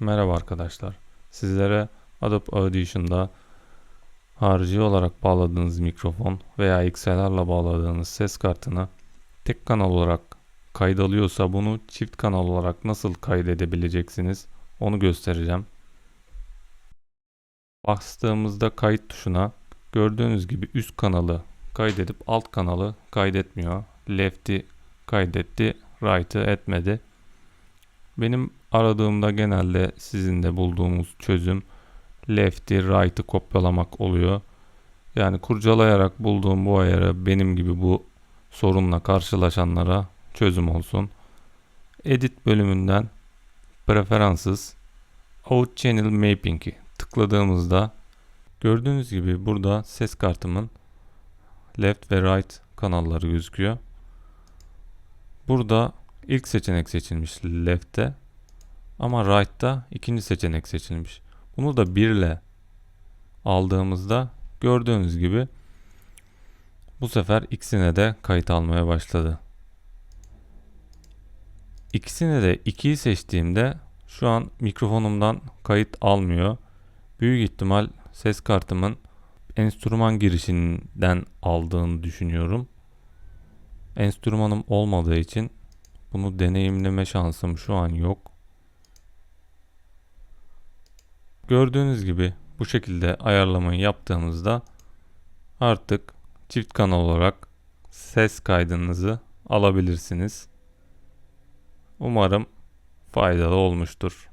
Merhaba arkadaşlar. Sizlere Adobe Audition'da harici olarak bağladığınız mikrofon veya XLR'la bağladığınız ses kartını tek kanal olarak kaydalıyorsa bunu çift kanal olarak nasıl kaydedebileceksiniz onu göstereceğim. Bastığımızda kayıt tuşuna gördüğünüz gibi üst kanalı kaydedip alt kanalı kaydetmiyor. Left'i kaydetti, right'ı etmedi. Benim aradığımda genelde sizin de bulduğumuz çözüm left'i right'ı kopyalamak oluyor. Yani kurcalayarak bulduğum bu ayarı benim gibi bu sorunla karşılaşanlara çözüm olsun. Edit bölümünden Preferences Out Channel Mapping'i tıkladığımızda gördüğünüz gibi burada ses kartımın left ve right kanalları gözüküyor. Burada ilk seçenek seçilmiş left'te ama right'ta ikinci seçenek seçilmiş. Bunu da 1 ile aldığımızda gördüğünüz gibi bu sefer ikisine de kayıt almaya başladı. İkisine de 2'yi seçtiğimde şu an mikrofonumdan kayıt almıyor. Büyük ihtimal ses kartımın enstrüman girişinden aldığını düşünüyorum. Enstrümanım olmadığı için bunu deneyimleme şansım şu an yok. Gördüğünüz gibi bu şekilde ayarlamayı yaptığımızda artık çift kanal olarak ses kaydınızı alabilirsiniz. Umarım faydalı olmuştur.